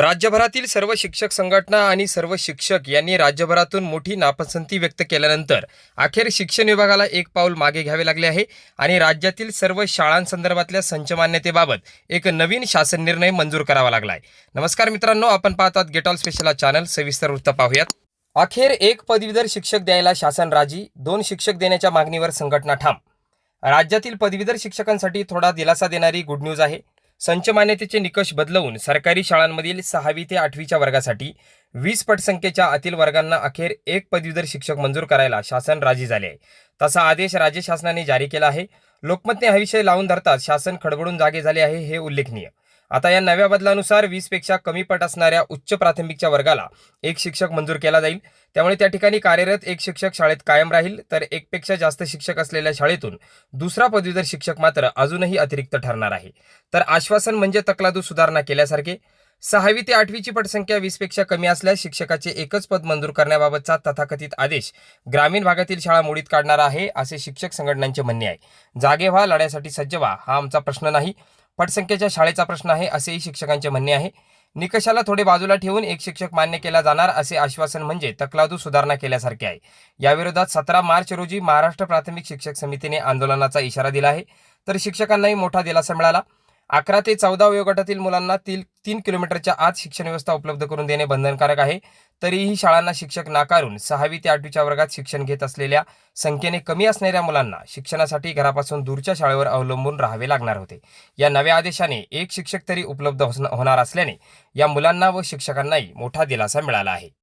राज्यभरातील सर्व शिक्षक संघटना आणि सर्व शिक्षक यांनी राज्यभरातून मोठी नापसंती व्यक्त केल्यानंतर अखेर शिक्षण विभागाला एक पाऊल मागे घ्यावे लागले आहे आणि राज्यातील सर्व शाळांसंदर्भातल्या संचमान्यतेबाबत एक नवीन शासन निर्णय मंजूर करावा लागला आहे नमस्कार मित्रांनो आपण पाहतात गेट ऑल स्पेशल चॅनल. सविस्तर वृत्त पाहूयात. अखेर एक पदवीधर शिक्षक द्यायला शासन राजी दोन शिक्षक देण्याच्या मागणीवर संघटना ठाम. राज्यातील पदवीधर शिक्षकांसाठी थोडा दिलासा देणारी गुड न्यूज आहे. संच मान्यतेचे निकष बदलवून सरकारी शाळांमधील सहावी ते आठवीच्या वर्गासाठी वीस पटसंख्येच्या आतील वर्गांना अखेर एक पदवीधर शिक्षक मंजूर करायला शासन राजी झाले. आहे तसा आदेश राज्य शासनाने जारी केला आहे. लोकमतने हा विषय लावून धरताच शासन खडबडून जागे झाले आहे हे उल्लेखनीय. आता या नव्या बदलानुसार वीसपेक्षा कमी पट असणाऱ्या उच्च प्राथमिकच्या वर्गाला एक शिक्षक मंजूर केला जाईल. त्यामुळे त्या ठिकाणी कार्यरत एक शिक्षक शाळेत कायम राहील. तर एकपेक्षा जास्त शिक्षक असलेल्या शाळेतून दुसरा पदवीधर शिक्षक मात्र अजूनही अतिरिक्त ठरणार आहे. तर आश्वासन म्हणजे तकलादू सुधारणा केल्यासारखे सहावी ते आठवीची पटसंख्या वीसपेक्षा कमी असल्यास शिक्षकाचे एकच पद मंजूर करण्याबाबतचा तथाकथित आदेश ग्रामीण भागातील शाळा मोडीत काढणार आहे असे शिक्षक संघटनांचे म्हणणे आहे. जागे व्हा लढ्यासाठी सज्ज व्हा हा आमचा प्रश्न नाही. पटसंख्येच्या शाळेचा प्रश्न आहे असेही शिक्षकांचे म्हणणे आहे. निकषाला थोडे बाजूला ठेवून एक शिक्षक मान्य केला जाणार असे आश्वासन म्हणजे तकलादू सुधारणा केल्यासारखे आहे. याविरोधात सतरा मार्च रोजी महाराष्ट्र प्राथमिक शिक्षक समितीने आंदोलनाचा इशारा दिला आहे. तर शिक्षकांनाही मोठा दिलासा मिळाला. अकरा ते चौदा वयोगटातील मुलांना तील तीन किलोमीटरच्या आत शिक्षण व्यवस्था उपलब्ध करून देणे बंधनकारक आहे. तरीही शाळांना शिक्षक नाकारून सहावी ते आठवीच्या वर्गात शिक्षण घेत असलेल्या संख्येने कमी असणाऱ्या मुलांना शिक्षणासाठी घरापासून दूरच्या शाळेवर अवलंबून राहावे लागणार होते. या नव्या आदेशाने एक शिक्षक तरी उपलब्ध होणार असल्याने या मुलांना व शिक्षकांनाही मोठा दिलासा मिळाला आहे.